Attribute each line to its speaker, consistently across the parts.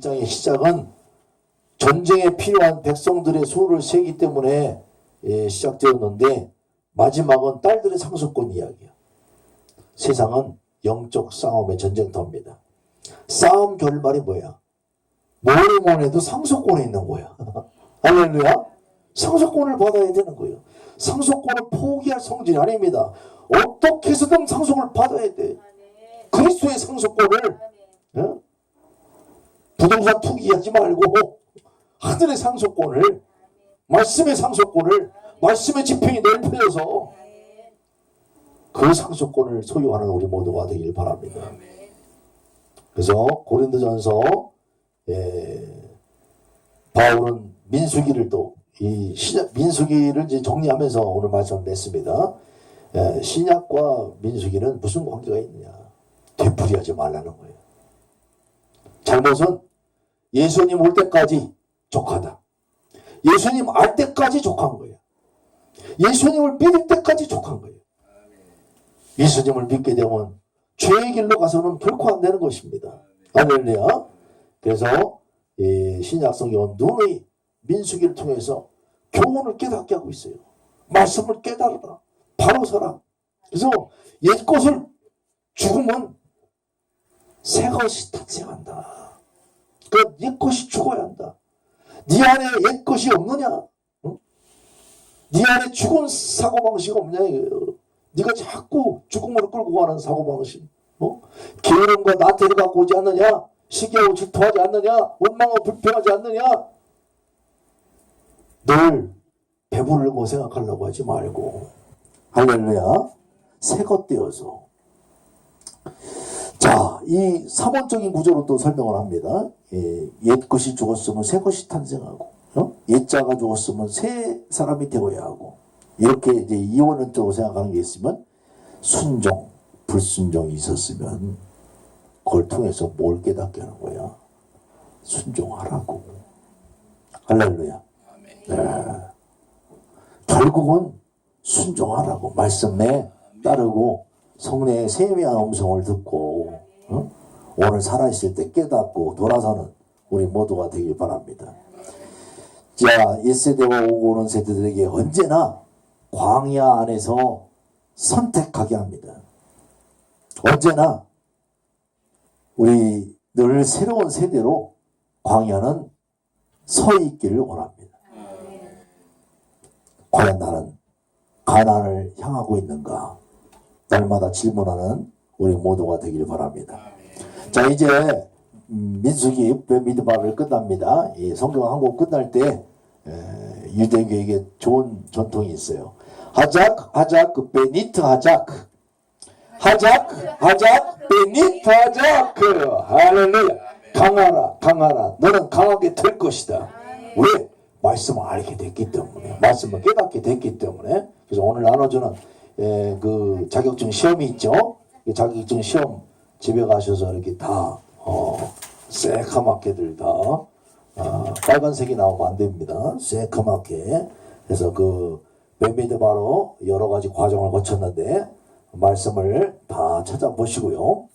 Speaker 1: 전쟁의 시작은 전쟁에 필요한 백성들의 수를 세기 때문에 예, 시작되었는데 마지막은 딸들의 상속권 이야기야. 세상은 영적 싸움의 전쟁터입니다. 싸움 결말이 뭐야? 뭐니 해도 상속권에 있는 거야. 할렐루야? 상속권을 받아야 되는 거예요. 상속권을 포기할 성질이 아닙니다. 어떻게 해서든 상속을 받아야 돼. 그리스도의 상속권을 어? 부동산 투기하지 말고 하늘의 상속권을 말씀의 상속권을 말씀의 지평이 넓혀져서 그 상속권을 소유하는 우리 모두가 되길 바랍니다. 그래서 고린도전서 예, 바울은 민수기를 또이 민수기를 이제 정리하면서 오늘 말씀을 냈습니다. 예, 신약과 민수기는 무슨 관계가 있느냐? 되풀이하지 말라는 거예요. 잘못은 예수님 올 때까지 족하다. 예수님 알 때까지 족한 거예요. 예수님을 믿을 때까지 족한 거예요. 예수님을 믿게 되면 죄의 길로 가서는 결코 안 되는 것입니다. 할렐루야. 그래서 이 신약 성경은 눈의 민수기를 통해서 교훈을 깨닫게 하고 있어요. 말씀을 깨달으라. 바로 서라. 그래서 옛 것을 죽으면 새 것이 탄생한다. 그옛 것이 죽어야 한다. 네 안에 옛 것이 없느냐? 응? 네 안에 죽은 사고 방식 없냐 이거예요. 네가 자꾸 죽음으로 끌고 가는 사고 방식. 어? 게으름과 나태를 갖고 오지 않느냐? 시기하고 질투하지 않느냐? 원망하고 불평하지 않느냐? 늘 배부르고 생각하려고 하지 말고 할렐루야 새것 되어서 자, 이 삼원적인 구조로 또 설명을 합니다. 예, 옛 것이 죽었으면 새 것이 탄생하고, 어? 옛 자가 죽었으면 새 사람이 되어야 하고, 이렇게 이제 이원론적으로 생각하는 게 있으면, 순종, 불순종이 있었으면, 그걸 통해서 뭘 깨닫게 하는 거야? 순종하라고. 할렐루야. 네. 결국은 순종하라고. 말씀에 따르고, 성령의 세미한 음성을 듣고 어? 오늘 살아있을 때 깨닫고 돌아서는 우리 모두가 되길 바랍니다. 자, 1세대와 오고 오는 세대들에게 언제나 광야 안에서 선택하게 합니다. 언제나 우리 늘 새로운 세대로 광야는 서 있기를 원합니다. 과연 나는 가난을 향하고 있는가? 날마다 질문하는 우리 모두가 되기를 바랍니다. 자 이제 음, 민수기 미드바를 끝납니다. 이 성경 한국 끝날 때 에, 유대교에게 좋은 전통이 있어요. 하작 하작 베니트 하작 하작 하작 베니트 하작 할렐루야 강하라 강하라 너는 강하게 될 것이다. 왜? 말씀을 알게 됐기 때문에 말씀을 깨닫게 됐기 때문에 그래서 오늘 나눠주는 예, 그 자격증 시험이 있죠. 이 자격증 시험 집에 가셔서 이렇게 다 어, 새카맣게들 다 어, 빨간색이 나오면 안 됩니다. 새카맣게. 그래서 그 맨미드 바로 여러 가지 과정을 거쳤는데 말씀을 다 찾아보시고요.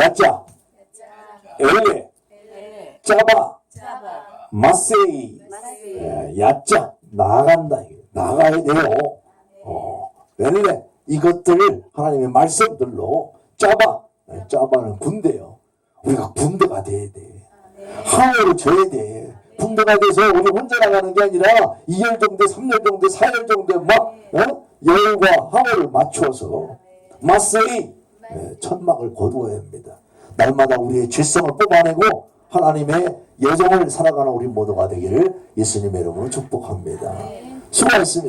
Speaker 1: 야자, 엘레, 짜바, 마세이, 예, 야자 나간다. 나가야 돼요. 어, 멜레. 이것들 하나님의 말씀들로 짜바 네, 짜바는 군대요. 우리가 군대가 돼야 돼. 항우를 줘야 돼. 군대가 돼서 우리 혼자 나가는 게 아니라 2열 정도, 3열 정도, 4열 정도 막 어? 열과 항우를 맞추어서 마스의 네, 천막을 거두어야 합니다. 날마다 우리의 죄성을 뽑아내고 하나님의 여정을 살아가는 우리 모두가 되기를 예수님의 이름으로 축복합니다. 수고하셨습니다.